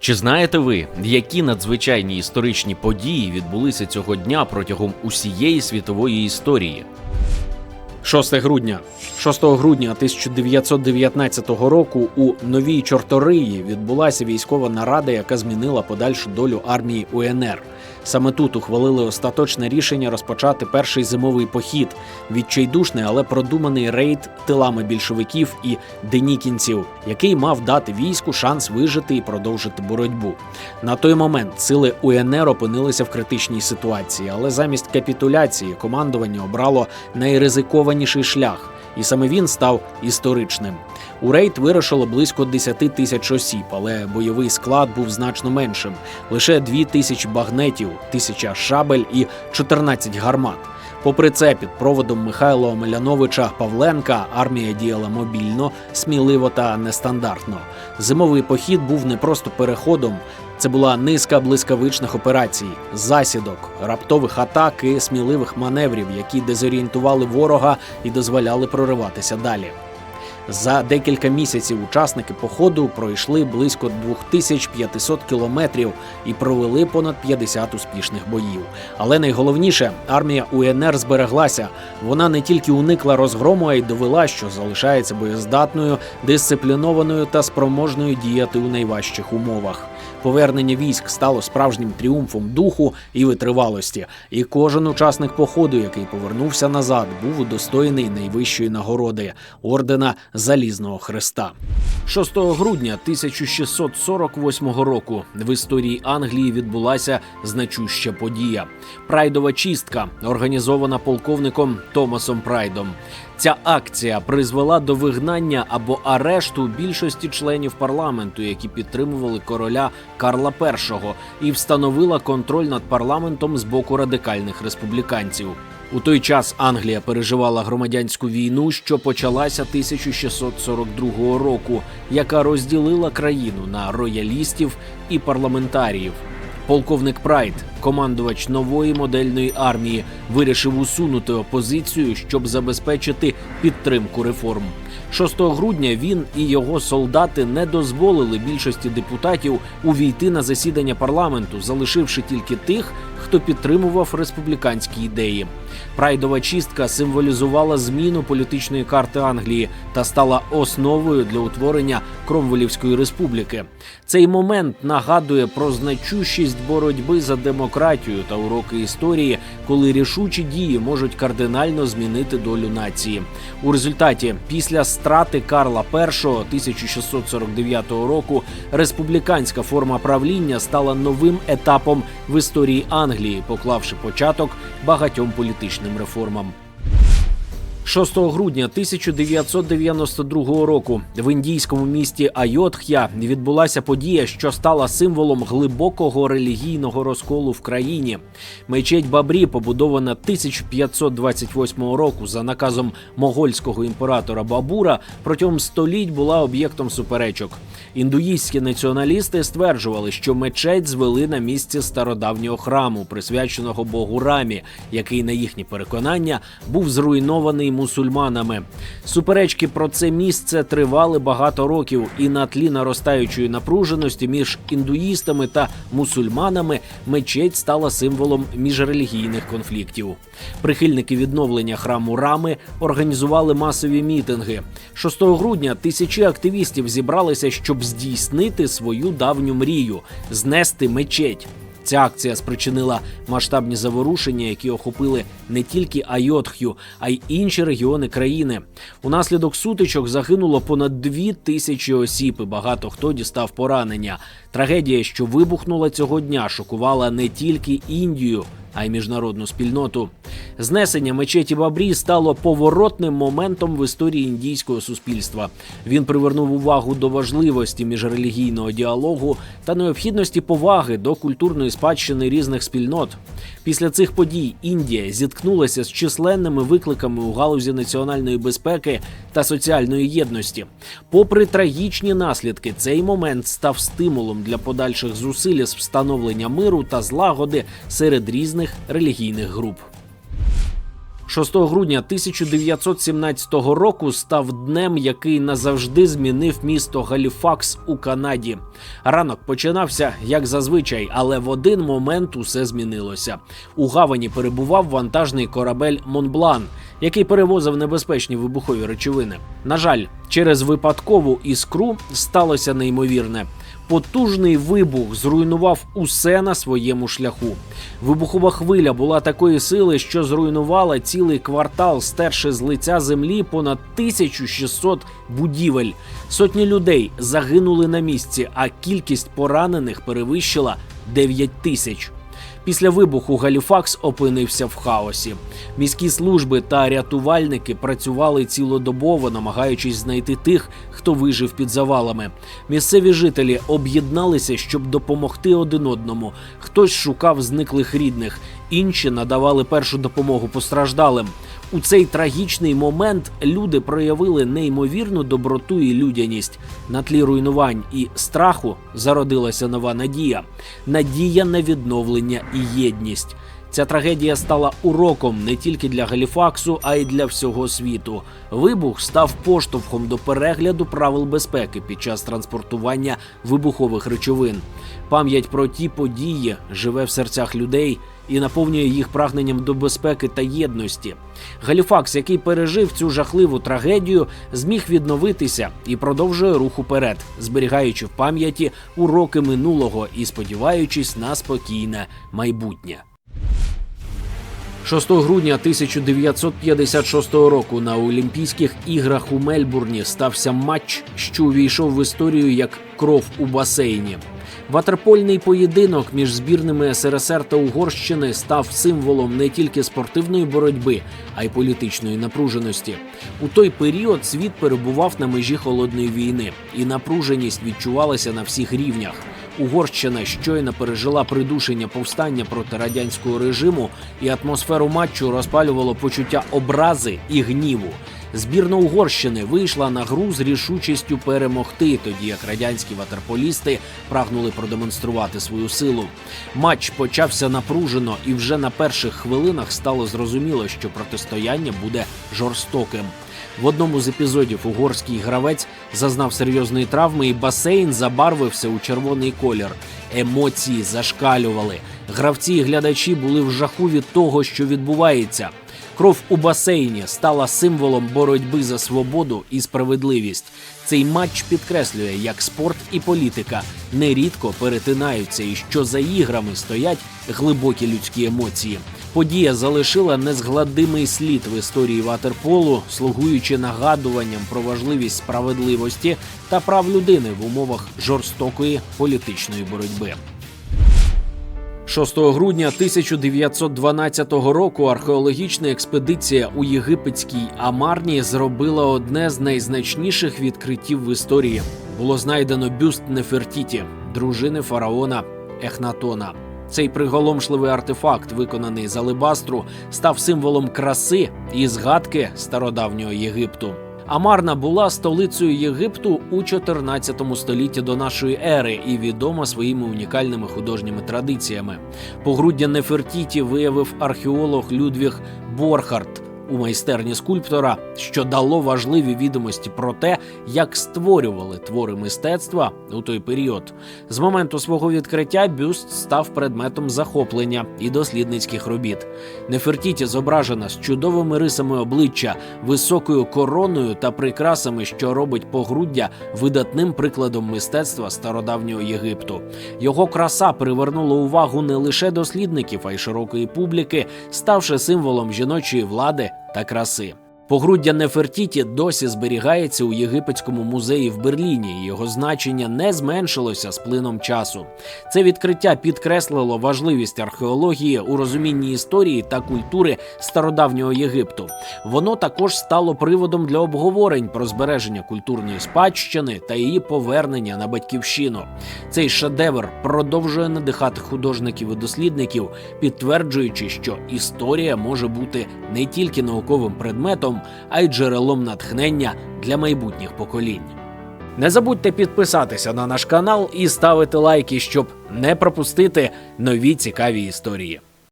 Чи знаєте ви, які надзвичайні історичні події відбулися цього дня протягом усієї світової історії? 6 грудня. 6 грудня 1919 року у Новій Чорториї відбулася військова нарада, яка змінила подальшу долю армії УНР. Саме тут ухвалили остаточне рішення розпочати перший зимовий похід, відчайдушний, але продуманий рейд тилами більшовиків і денікінців, який мав дати війську шанс вижити і продовжити боротьбу. На той момент сили УНР опинилися в критичній ситуації, але замість капітуляції командування обрало найризикованіший шлях, і саме він став історичним. У рейд вирушило близько 10 тисяч осіб, але бойовий склад був значно меншим лише 2 тисячі багнетів, тисяча шабель і 14 гармат. Попри це, під проводом Михайла Омеляновича Павленка армія діяла мобільно, сміливо та нестандартно. Зимовий похід був не просто переходом. Це була низка блискавичних операцій, засідок, раптових атак і сміливих маневрів, які дезорієнтували ворога і дозволяли прориватися далі. За декілька місяців учасники походу пройшли близько 2500 кілометрів і провели понад 50 успішних боїв. Але найголовніше, армія УНР збереглася. Вона не тільки уникла розгрому, а й довела, що залишається боєздатною, дисциплінованою та спроможною діяти у найважчих умовах. Повернення військ стало справжнім тріумфом духу і витривалості. І кожен учасник походу, який повернувся назад, був удостоєний найвищої нагороди ордена Залізного Хреста. 6 грудня 1648 року в історії Англії відбулася значуща подія. Прайдова чистка, організована полковником Томасом Прайдом. Ця акція призвела до вигнання або арешту більшості членів парламенту, які підтримували короля Карла І, і встановила контроль над парламентом з боку радикальних республіканців. У той час Англія переживала громадянську війну, що почалася 1642 року, яка розділила країну на роялістів і парламентаріїв. Полковник Прайд, командувач нової модельної армії, вирішив усунути опозицію, щоб забезпечити підтримку реформ. 6 грудня він і його солдати не дозволили більшості депутатів увійти на засідання парламенту, залишивши тільки тих, хто підтримував республіканські ідеї. Прайдова чистка символізувала зміну політичної карти Англії та стала основою для утворення Кромвелівської республіки. Цей момент нагадує про значущість боротьби за демократію та уроки історії, коли рішучі дії можуть кардинально змінити долю нації. У результаті, після страти Карла І 1649 року, республіканська форма правління стала новим етапом в історії Англії, поклавши початок багатьом політичним реформам. 6 грудня 1992 року в індійському місті Айотхя відбулася подія, що стала символом глибокого релігійного розколу в країні. Мечеть Бабрі, побудована 1528 року за наказом могольського імператора Бабура, протягом століть була об'єктом суперечок. Індуїстські націоналісти стверджували, що мечеть звели на місці стародавнього храму, присвяченого Богу Рамі, який, на їхнє переконання, був зруйнований мусульманами. Суперечки про це місце тривали багато років, і на тлі наростаючої напруженості між індуїстами та мусульманами мечеть стала символом міжрелігійних конфліктів. Прихильники відновлення храму Рами організували масові мітинги. 6 грудня тисячі активістів зібралися, щоб здійснити свою давню мрію знести мечеть. Ця акція спричинила масштабні заворушення, які охопили не тільки Айотхю, а й інші регіони країни. Унаслідок сутичок загинуло понад дві тисячі осіб. і Багато хто дістав поранення. Трагедія, що вибухнула цього дня, шокувала не тільки Індію. А й міжнародну спільноту знесення мечеті Бабрі стало поворотним моментом в історії індійського суспільства. Він привернув увагу до важливості міжрелігійного діалогу та необхідності поваги до культурної спадщини різних спільнот. Після цих подій Індія зіткнулася з численними викликами у галузі національної безпеки та соціальної єдності. Попри трагічні наслідки, цей момент став стимулом для подальших зусиль з встановлення миру та злагоди серед різних релігійних груп. 6 грудня 1917 року став днем, який назавжди змінив місто Галіфакс у Канаді. Ранок починався як зазвичай, але в один момент усе змінилося. У гавані перебував вантажний корабель Монблан, який перевозив небезпечні вибухові речовини. На жаль, через випадкову іскру сталося неймовірне. Потужний вибух зруйнував усе на своєму шляху. Вибухова хвиля була такої сили, що зруйнувала цілий квартал, стерши з лиця землі понад 1600 будівель. Сотні людей загинули на місці, а кількість поранених перевищила 9 тисяч. Після вибуху Галіфакс опинився в хаосі. Міські служби та рятувальники працювали цілодобово, намагаючись знайти тих, хто вижив під завалами. Місцеві жителі об'єдналися, щоб допомогти один одному. Хтось шукав зниклих рідних, інші надавали першу допомогу постраждалим. У цей трагічний момент люди проявили неймовірну доброту і людяність. На тлі руйнувань і страху зародилася нова надія надія на відновлення і єдність. Ця трагедія стала уроком не тільки для Галіфаксу, а й для всього світу. Вибух став поштовхом до перегляду правил безпеки під час транспортування вибухових речовин. Пам'ять про ті події живе в серцях людей і наповнює їх прагненням до безпеки та єдності. Галіфакс, який пережив цю жахливу трагедію, зміг відновитися і продовжує рух уперед, зберігаючи в пам'яті уроки минулого і сподіваючись на спокійне майбутнє. 6 грудня 1956 року на Олімпійських іграх у Мельбурні стався матч, що увійшов в історію як кров у басейні. Ватерпольний поєдинок між збірними СРСР та Угорщини став символом не тільки спортивної боротьби, а й політичної напруженості. У той період світ перебував на межі холодної війни, і напруженість відчувалася на всіх рівнях. Угорщина щойно пережила придушення повстання проти радянського режиму, і атмосферу матчу розпалювало почуття образи і гніву. Збірна Угорщини вийшла на гру з рішучістю перемогти, тоді як радянські ватерполісти прагнули продемонструвати свою силу. Матч почався напружено, і вже на перших хвилинах стало зрозуміло, що протистояння буде жорстоким. В одному з епізодів угорський гравець зазнав серйозної травми, і басейн забарвився у червоний колір. Емоції зашкалювали. Гравці і глядачі були в жаху від того, що відбувається. Кров у басейні стала символом боротьби за свободу і справедливість. Цей матч підкреслює, як спорт і політика нерідко перетинаються, і що за іграми стоять глибокі людські емоції. Подія залишила незгладимий слід в історії ватерполу, слугуючи нагадуванням про важливість справедливості та прав людини в умовах жорстокої політичної боротьби. 6 грудня 1912 року археологічна експедиція у єгипетській Амарні зробила одне з найзначніших відкриттів в історії. Було знайдено бюст Нефертіті, дружини фараона Ехнатона. Цей приголомшливий артефакт, виконаний з алебастру, став символом краси і згадки стародавнього Єгипту. Амарна була столицею Єгипту у 14 столітті до нашої ери і відома своїми унікальними художніми традиціями. Погруддя Нефертіті виявив археолог Людвіг Борхард у майстерні скульптора, що дало важливі відомості про те, як створювали твори мистецтва у той період. З моменту свого відкриття бюст став предметом захоплення і дослідницьких робіт. Нефертіті зображена з чудовими рисами обличчя, високою короною та прикрасами, що робить погруддя видатним прикладом мистецтва стародавнього Єгипту. Його краса привернула увагу не лише дослідників, а й широкої публіки, ставши символом жіночої влади та краси. Погруддя Нефертіті досі зберігається у єгипетському музеї в Берліні. Його значення не зменшилося з плином часу. Це відкриття підкреслило важливість археології у розумінні історії та культури стародавнього Єгипту. Воно також стало приводом для обговорень про збереження культурної спадщини та її повернення на батьківщину. Цей шедевр продовжує надихати художників і дослідників, підтверджуючи, що історія може бути не тільки науковим предметом, а й джерелом натхнення для майбутніх поколінь. Не забудьте підписатися на наш канал і ставити лайки, щоб не пропустити нові цікаві історії.